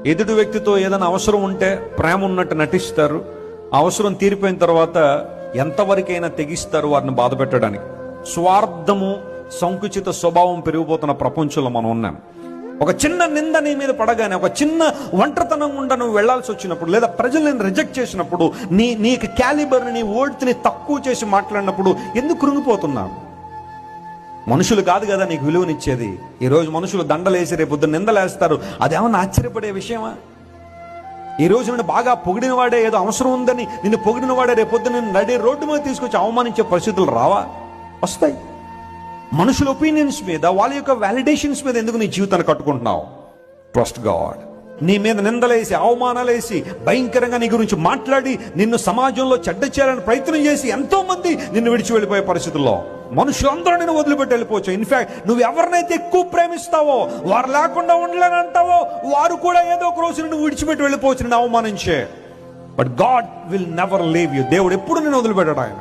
ఎదుటి వ్యక్తితో ఏదైనా అవసరం ఉంటే ప్రేమ ఉన్నట్టు నటిస్తారు. అవసరం తీరిపోయిన తర్వాత ఎంతవరకైనా తెగిస్తారు వారిని బాధ పెట్టడానికి. స్వార్థము సంకుచిత స్వభావం పెరిగిపోతున్న ప్రపంచంలో మనం ఉన్నాం. ఒక చిన్న నింద నీ మీద పడగానే ఒక చిన్న ఒంటరితనం గుండా నువ్వు వెళ్ళాల్సి వచ్చినప్పుడు లేదా ప్రజలు నేను రిజెక్ట్ చేసినప్పుడు నీ నీకు క్యాలిబర్ని నీ ఓడ్తిని తక్కువ చేసి మాట్లాడినప్పుడు ఎందుకు కృంగిపోతున్నావు? మనుషులు కాదు కదా నీకు విలువనిచ్చేది? ఈ రోజు మనుషులు దండలేసి రేపు పొద్దున్న నిందలేస్తారు. అదేమన్నా ఆశ్చర్యపడే విషయమా? ఈ రోజు బాగా పొగిడిన వాడే ఏదో అవసరం ఉందని నిన్ను పొగిడిన వాడే రేపు పొద్దున్న నిన్ను నడి రోడ్డు మీద తీసుకొచ్చి అవమానించే పరిస్థితులు రావా? వస్తాయి. మనుషుల ఒపీనియన్స్ మీద వాళ్ళ యొక్క వ్యాలిడేషన్స్ మీద ఎందుకు నీ జీవితాన్ని కట్టుకుంటున్నావు? ట్రస్ట్ గాడ్ నీ మీద నిందలేసి అవమానాలేసి భయంకరంగా నీ గురించి మాట్లాడి నిన్ను సమాజంలో చెడ్డ చేయాలని ప్రయత్నం చేసి ఎంతో మంది నిన్ను విడిచి వెళ్ళిపోయే పరిస్థితుల్లో. మనుషులందరూ నేను వదిలిపెట్టి వెళ్ళిపోవచ్చు. ఇన్ఫాక్ట్ నువ్వు ఎవరినైతే ఎక్కువ ప్రేమిస్తావో వారు లేకుండా ఉండలేనంటావో వారు కూడా ఏదో ఒక రోజు నువ్వు విడిచిపెట్టి వెళ్ళిపోవచ్చు నిన్ను అవమానించే. But god will never leave you దేవుడు ఎప్పుడు నేను వదిలిపెట్టాడు ఆయన.